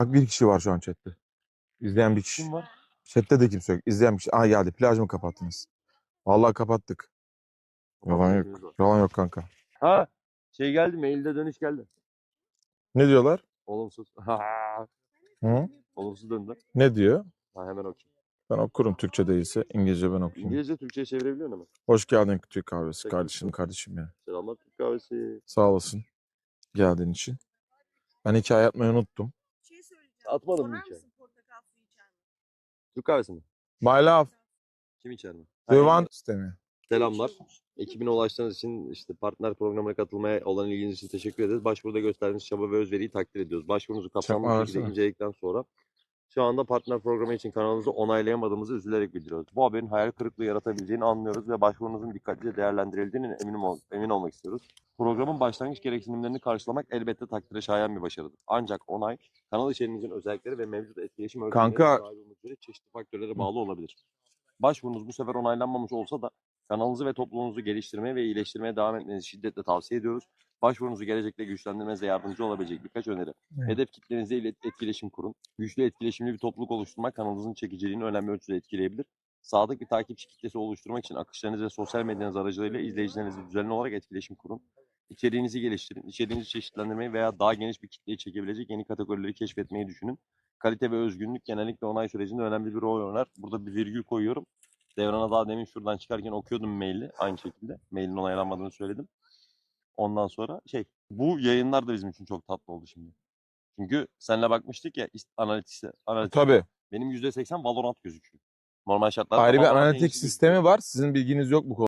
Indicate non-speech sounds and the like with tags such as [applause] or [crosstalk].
Bak bir kişi var şu an chatte. İzleyen bir kişi. Kim var? Chatte de kimse yok. İzleyen bir kişi. Aa geldi. Plaj mı kapattınız? Vallahi kapattık. Yalan yok. Yalan yok kanka. Ha şey geldi mailde dönüş geldi. Ne diyorlar? Olumsuz. [laughs] Hı? Olumsuz döndü. Ne diyor? Ha hemen okuyayım. Ben okurum Türkçe değilse. İngilizce ben okuyayım. İngilizce Türkçe'ye çevirebiliyor musun? Hoş geldin Türk kahvesi. Teşekkür Kardeşim kardeşim ya. Selamlar Türk kahvesi. Sağ olasın. Geldiğin için. Ben hikaye atmayı unuttum. Atmadım Sorar bir hikaye. mısın portakal suyu içer mi? Türk kahvesi mi? My love. Kim içer mi? Do you Ha, want sistemi? Selamlar. Ekibine ulaştığınız için işte partner programına katılmaya olan ilginiz için teşekkür ederiz. Başvuruda gösterdiğiniz çaba ve özveriyi takdir ediyoruz. Başvurunuzu kapsamlı bir şekilde versene. inceledikten sonra şu anda partner programı için kanalınızı onaylayamadığımızı üzülerek bildiriyoruz. Bu haberin hayal kırıklığı yaratabileceğini anlıyoruz ve başvurunuzun dikkatlice değerlendirildiğine emin, ol, emin olmak istiyoruz. Programın başlangıç gereksinimlerini karşılamak elbette takdire şayan bir başarıdır. Ancak onay, kanal içeriğinizin özellikleri ve mevcut etkileşim ölçülerine Kanka- üzere çeşitli faktörlere bağlı olabilir. Başvurunuz bu sefer onaylanmamış olsa da kanalınızı ve topluluğunuzu geliştirmeye ve iyileştirmeye devam etmenizi şiddetle tavsiye ediyoruz. Başvurunuzu gelecekte güçlendirmenize yardımcı olabilecek birkaç öneri. Evet. Hedef kitlenizle ile etkileşim kurun. Güçlü etkileşimli bir topluluk oluşturmak kanalınızın çekiciliğini önemli ölçüde etkileyebilir. Sadık bir takipçi kitlesi oluşturmak için akışlarınız ve sosyal medyanız aracılığıyla izleyicilerinizle düzenli olarak etkileşim kurun. İçeriğinizi geliştirin. İçeriğinizi çeşitlendirmeyi veya daha geniş bir kitleyi çekebilecek yeni kategorileri keşfetmeyi düşünün. Kalite ve özgünlük genellikle onay sürecinde önemli bir rol oynar. Burada bir virgül koyuyorum. Devran'a daha demin şuradan çıkarken okuyordum maili aynı şekilde. Mailin onaylanmadığını söyledim. Ondan sonra şey bu yayınlar da bizim için çok tatlı oldu şimdi. Çünkü senle bakmıştık ya analitikse. Analitik. Tabii. Benim %80 Valorant gözüküyor. Normal şartlarda Ayrı bir Valorant en analitik iyisi sistemi gözüküyor. var. Sizin bilginiz yok bu konuda.